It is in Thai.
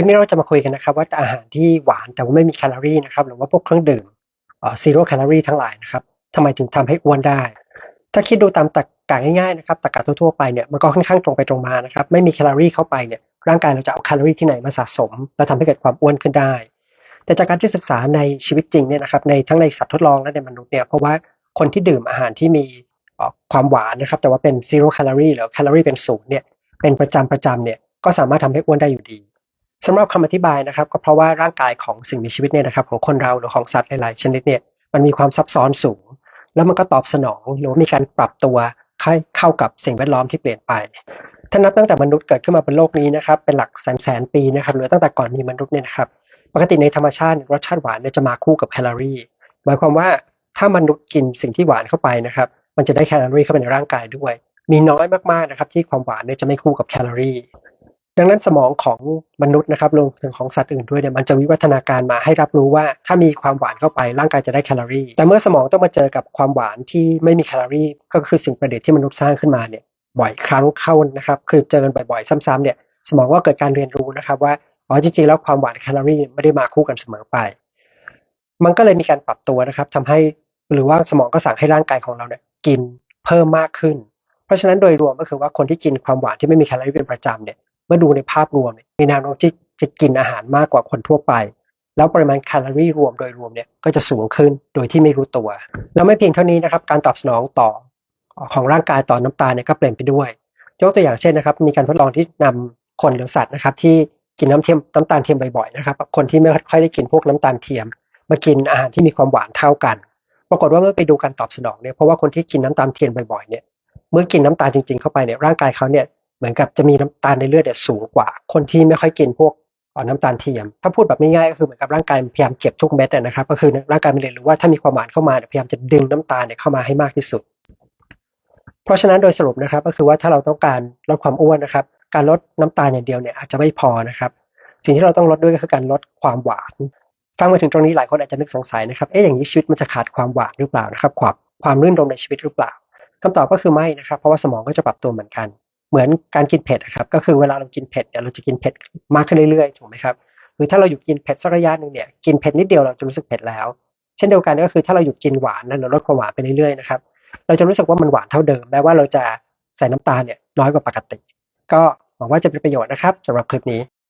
วันนี้เราจะมาคุยกันนะครับว่าอาหารที่หวานแต่ว่าไม่มีแคลอรี่นะครับหรือว่าพวกเครื่องดื่มซีโร่แคลอรี่ทั้งหลายนะครับทำไมถึงทำให้อ้วนได้ ถ้าคิดดูตามตรรกะง่ายๆนะครับตรรกะทั่วๆไปเนี่ยมันก็ค่อนข้างตรงไปตรงมานะครับไม่มีแคลอรี่เข้าไปเนี่ยร่างกายเราจะเอาแคลอรี่ที่ไหนมาสะสม แล้วทำให้เกิดความอ้วนขึ้นได้ แต่จากการที่ศึกษาในชีวิตจริงเนี่ยนะครับในทั้งในสัตว์ทดลองและในมนุษย์เนี่ยเพราะว่าคนที่ดื่มอาหารที่มีความหวานนะครับแต่ว่าเป็นซีโร่แคลอรี่หรือแคลอรี่เป็นศูนย์เนี่ยเป็นประจำประจำเนี่ยก็สามารถทำให้อ้วนได้อยู่ดี สำหรับคำอธิบายนะครับก็เพราะว่าร่างกายของสิ่งมีชีวิตเนี่ยนะครับของคนเราหรือของสัตว์หลายๆชนิดเนี่ยมันมีความซับซ้อนสูง แล้วมันก็ตอบสนองหรือมีการปรับตัวให้เข้ากับสิ่งแวดล้อมที่เปลี่ยนไปถ้านับตั้งแต่มนุษย์เกิดขึ้นมาบนโลกนี้นะครับเป็นหลักแสนแสนปีนะครับหรือตั้งแต่ก่อนมีมนุษย์เนี่ยนะครับปกติในธรรมชาติรสชาติหวานเนี่ยจะมาคู่กับแคลอรี่หมายความว่าถ้ามนุษย์กินสิ่งที่หวานเข้าไปนะครับมันจะได้แคลอรี่เข้าไปในร่างกายด้วย มีน้อยมากๆนะครับที่ความหวานเนี่ยจะไม่คู่กับแคลอรี่ ดังนั้นสมองของมนุษย์นะครับรวมถึงของสัตว์อื่นด้วยเนี่ยมันจะวิวัฒนาการมาให้รับรู้ว่า ถ้ามีความหวานเข้าไปร่างกายจะได้แคลอรี่ แต่เมื่อสมองต้องมาเจอกับความหวานที่ไม่มีแคลอรี่ ก็คือสิ่งประดิษฐ์ที่มนุษย์สร้างขึ้นมาเนี่ยบ่อยครั้งเข้านะครับ คือเจอกันบ่อยๆ ซ้ำๆเนี่ยสมองก็เกิดการเรียนรู้นะครับว่าอ๋อจริงๆแล้วความหวานแคลอรี่ไม่ได้มาคู่กันเสมอไป มันก็เลยมีการปรับตัวนะครับทำให้หรือว่าสมองก็สั่งให้ร่างกายของเราเนี่ยกินเพิ่มมากขึ้น เพราะฉะนั้นโดยรวมก็คือว่าคนที่กินความหวานที่ไม่มีแคลอรี่เป็นประจำเนี่ย มื่อดูในภาพรวมมีแนวโน้มที่จะกินอาหารมากกว่าคนทั่วไป แล้วปริมาณแคลอรี่รวมโดยรวมเนี่ยก็จะสูงขึ้นโดยที่ไม่รู้ตัว แล้วไม่เพียงเท่านี้นะครับ การตอบสนองต่อของร่างกายต่อน้ำตาลเนี่ยก็เปลี่ยนไปด้วย ยกตัวอย่างเช่นนะครับ มีการทดลองที่นำคนหรือสัตว์นะครับ ที่กินน้ำเทียมน้ำตาลเทียมบ่อยๆนะครับ คนที่ไม่ค่อยได้กินพวกน้ำตาลเทียม มากินอาหารที่มีความหวานเท่ากัน ปรากฏว่าเมื่อไปดูการตอบสนองเนี่ยเพราะว่าคนที่กินน้ำตาลเทียมบ่อยๆเนี่ยเมื่อกินน้ำตาลจริงๆเข้าไปเนี่ยร่างกายเขาเนี่ย เหมือนกับจะมีน้ำตาลในเลือดเนี่ยสูงกว่า คนที่ไม่ค่อยกินพวกออน้ำตาลเทียม ถ้าพูดแบบง่ายๆก็คือเหมือนกับร่างกายพยายามเก็บทุกเม็ดนะครับ ก็คือร่างกายมันเรียนรู้ว่าถ้ามีความหวานเข้ามาพยายามจะดึงน้ำตาลเนี่ยเข้ามาให้มากที่สุด เพราะฉะนั้นโดยสรุปนะครับ ก็คือว่าถ้าเราต้องการลดความอ้วนนะครับ การลดน้ำตาลอย่างเดียวเนี่ยอาจจะไม่พอนะครับ สิ่งที่เราต้องลดด้วยก็คือการลดความหวานฟังมาถึงตรงนี้หลายคนอาจจะนึกสงสัยนะครับ เอ๊ะอย่างนี้ชีวิตมันจะขาดความหวานหรือเปล่านะครับ ความความรื่นรมในชีวิตหรือเปล่าคำตอบก็คือไม่นะครับ เพราะว่าสมองก็จะปรับตัวเหมือนกัน เหมือนการกินเผ็ดครับ ก็คือเวลาเรากินเผ็ดเนี่ยเราจะกินเผ็ดมากขึ้นเรื่อยๆถูกไหมครับหรือถ้าเราหยุดกินเผ็ดสักระยะหนึ่งเนี่ยกินเผ็ดนิดเดียวเราจะรู้สึกเผ็ดแล้ว เช่นเดียวกันก็คือถ้าเราหยุดกินหวานนะเราลดความหวานไปเรื่อยๆนะครับเราจะรู้สึกว่ามันหวานเท่าเดิมแม้ว่าเราจะใส่น้ำตาลเนี่ยน้อยกว่าปกติ ก็หวังว่าจะเป็นประโยชน์นะครับสำหรับคลิปนี้